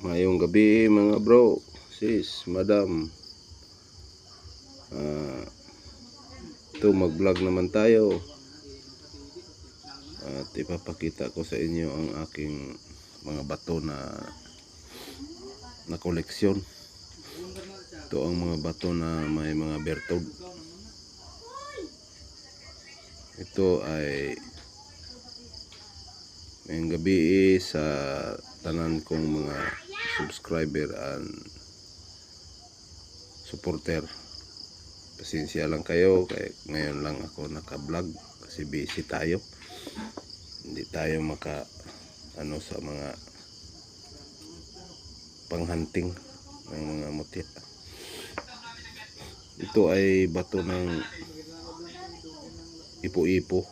Mayong gabi mga bro, sis, madam. Ah, ito mag-vlog naman tayo. At ipapakita ko sa inyo ang aking mga bato na na koleksyon. Ito ang mga bato na may mga bertod. Ito ay ngayong gabi eh, sa tanan kong mga subscriber and supporter. Pasensya lang kayo kay ngayon lang ako naka-vlog kasi busy tayo. Hindi tayo maka ano sa mga panghunting ng mga mutya. Ito ay bato ng ipo-ipo.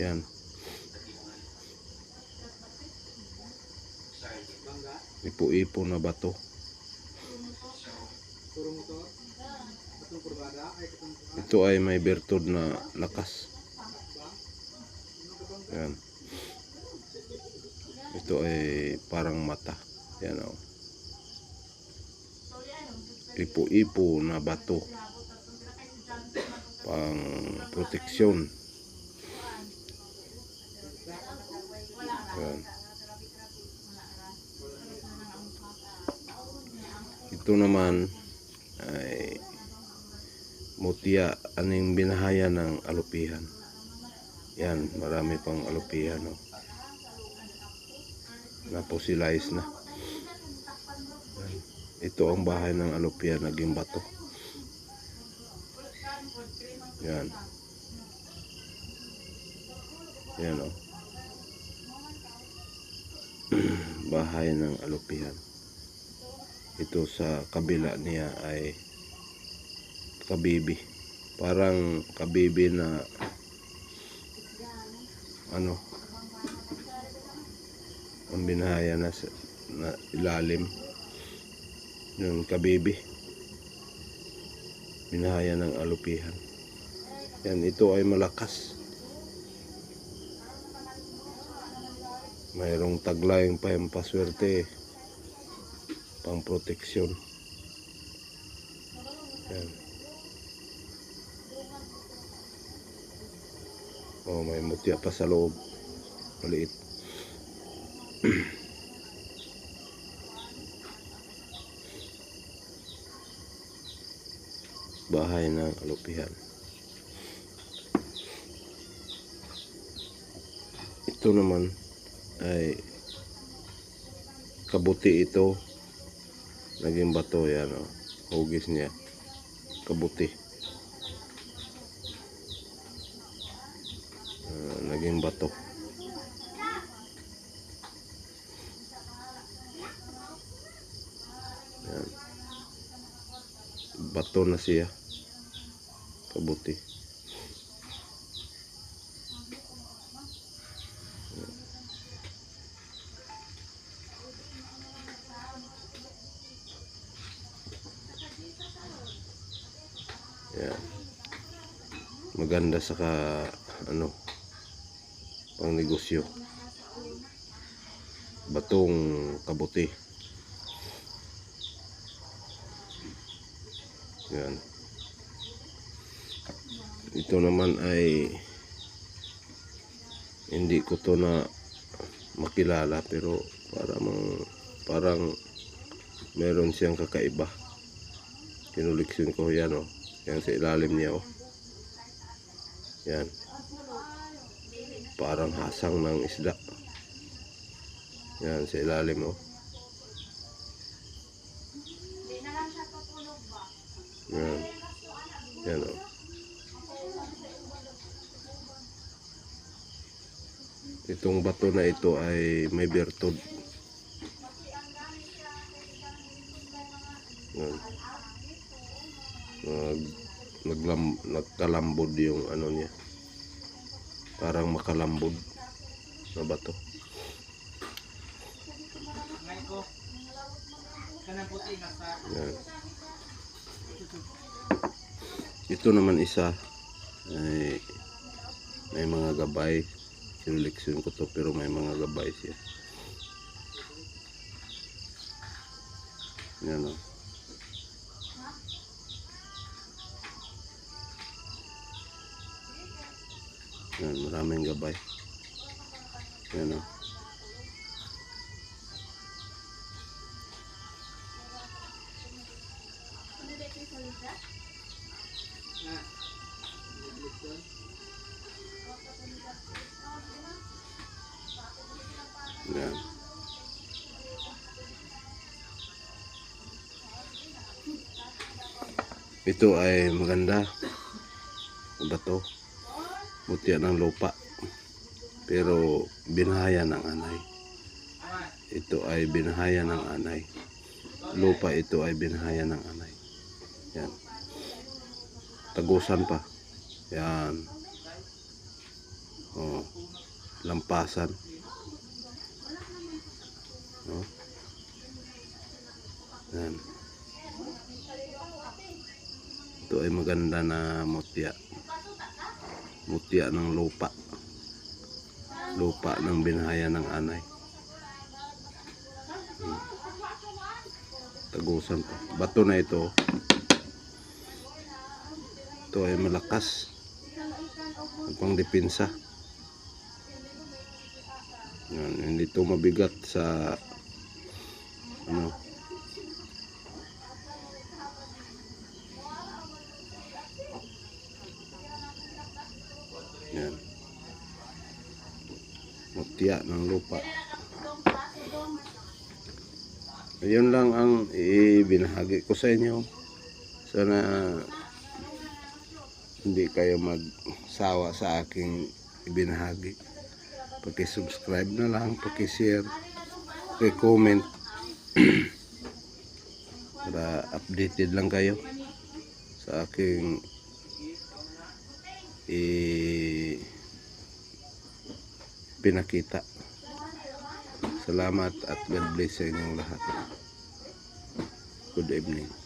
Yan. Ipo-ipo na bato. Ito ay may bertod na lakas. Yan. Ito ay parang mata. Yan o. Ipo-ipo na bato. Pang proteksyon. Yan. Ito naman ay mutya aning binahaya ng alupihan. Yan, marami pang alupihan. No? Naposilize na. Ito ang bahay ng alupihan, naging bato. Yan. Yan o. bahay ng alupihan. Ito sa kabila niya ay kabibi. Parang kabibi na ano ang binahaya na, na ilalim. Ng kabibi. Binahaya ng alupihan. Yan ito ay malakas. Mayroong taglayang pa yung paswerte pang proteksyon. Yan. Oh may mutya pa sa loob. Maliit. Bahay ng alupihan ito naman ay kabuti ito naging bato yan oh. hugis niya. Kabuti. Ah, naging bato. Yan. Bato na siya. Kabuti maganda sa ka ano pang negosyo batong kabuti. Yan. Ito naman ay hindi ko to na makilala pero parang parang meron siyang kakaiba. Kinuliksyon ko yan oh. Yan sa ilalim niya oh yan. Parang hasang ng isda. Yan sa ilalim oh. Yan. Yan oh. Itong bato na ito ay may bertod. Nag naglam, nagkalambod yung ano niya parang makalambod na bato. Yan. Ito naman isa. Ay may mga gabay. Sinuleksyon ko to pero may mga gabay siya. Yan o. Yan, maraming gabay. Yan o. Yan. Ito ay maganda. Ano ba to? Mutya ng lupa. Pero binahaya ng anay. Ito ay binahaya ng anay. Lupa ito ay binahaya ng anay. Yan. Tagusan pa. Yan. Oh. Lampasan. Oh. Yan. Ito ay maganda na mutya. Mutya ng lupa. Lupa ng binahaya ng anay. Hmm. Tagusan pa. Bato na ito. Ito ay malakas. Pang depensa. Yan, hindi ito mabigat sa ano Yan. Mutya ng lupa. Ayun lang ang ibinahagi ko sa inyo. Sana hindi kayo magsawa sa aking ibinahagi. Paki-subscribe na lang, paki-share, paki-comment para updated lang kayo sa aking i pinakita. Salamat at God bless sa inyong lahat. Good evening.